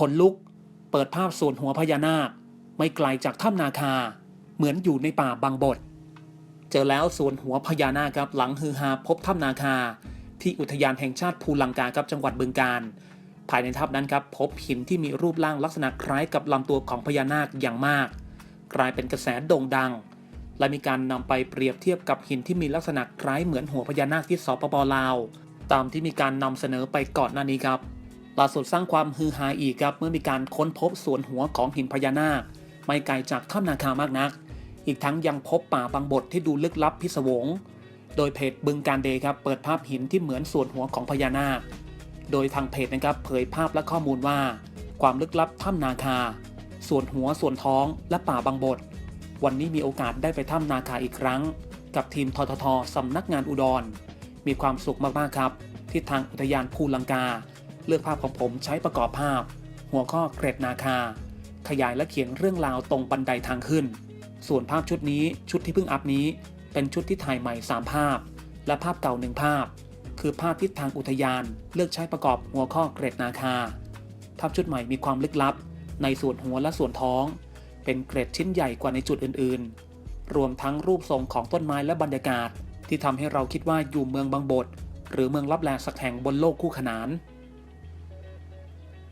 คนลุก เปิดภาพส่วนหัวพญานาค ไม่ไกลจากถ้ำนาคา เหมือนอยู่ในป่าบางบท เจอแล้วส่วนหัวพญานาคครับหลังฮือฮาพบถ้ำนาคา ที่อุทยานแห่งชาติภูลังกาครับจังหวัดบึงกาฬภายในถ้ำนั้นครับพบหินที่มีรูปร่างลักษณะคล้ายกับลำตัวของพญานาคอย่างมาก กลายเป็นกระแสโด่งดัง และมีการนำไปเปรียบเทียบกับหินที่มีลักษณะคล้ายเหมือนหัวพญานาคที่สปปลาว ตามที่มีการนำเสนอไปก่อนหน้านี้ครับ ล่าสุดสร้างความฮือฮาอีกครับเมื่อมีการค้นพบส่วนหัวของหินพญานาค ไม่ไกลจากถ้ำนาคามากนัก อีกทั้งยังพบป่าบางบทที่ดูลึกลับพิศวง โดยเพจบึงการเดย์ครับเปิดภาพหินที่เหมือนส่วนหัวของพญานาค โดยทางเพจนะครับเผยภาพและข้อมูลว่า ความลึกลับถ้ำนาคา ส่วนหัวส่วนท้องและป่าบางบท วันนี้มีโอกาสได้ไปถ้ำนาคาอีกครั้ง กับทีมทททสำนักงานอุดร มีความสุขมากๆครับ ที่ทางอุทยานภูลังกา เลือกภาพของผมใช้ประกอบภาพ หัวข้อเกรดนาคา ขยายและเขียนเรื่องราวตรงบันไดทางขึ้น ส่วนภาพชุดนี้ชุดที่เพิ่งอัพนี้ เป็นชุดที่ถ่ายใหม่ 3 ภาพ และภาพเก่าหนึ่งภาพ คือภาพที่ทางอุทยาน เลือกใช้ประกอบหัวข้อเกรดนาคา ภาพชุดใหม่มีความลึกลับ ในส่วนหัวและส่วนท้อง เป็นเกรดชิ้นใหญ่กว่าในจุดอื่นๆ รวมทั้งรูปทรงของต้นไม้และบรรยากาศ ที่ทำให้เราคิดว่าอยู่เมืองบางบทหรือเมืองลับแลสักแห่งบนโลกคู่ขนาน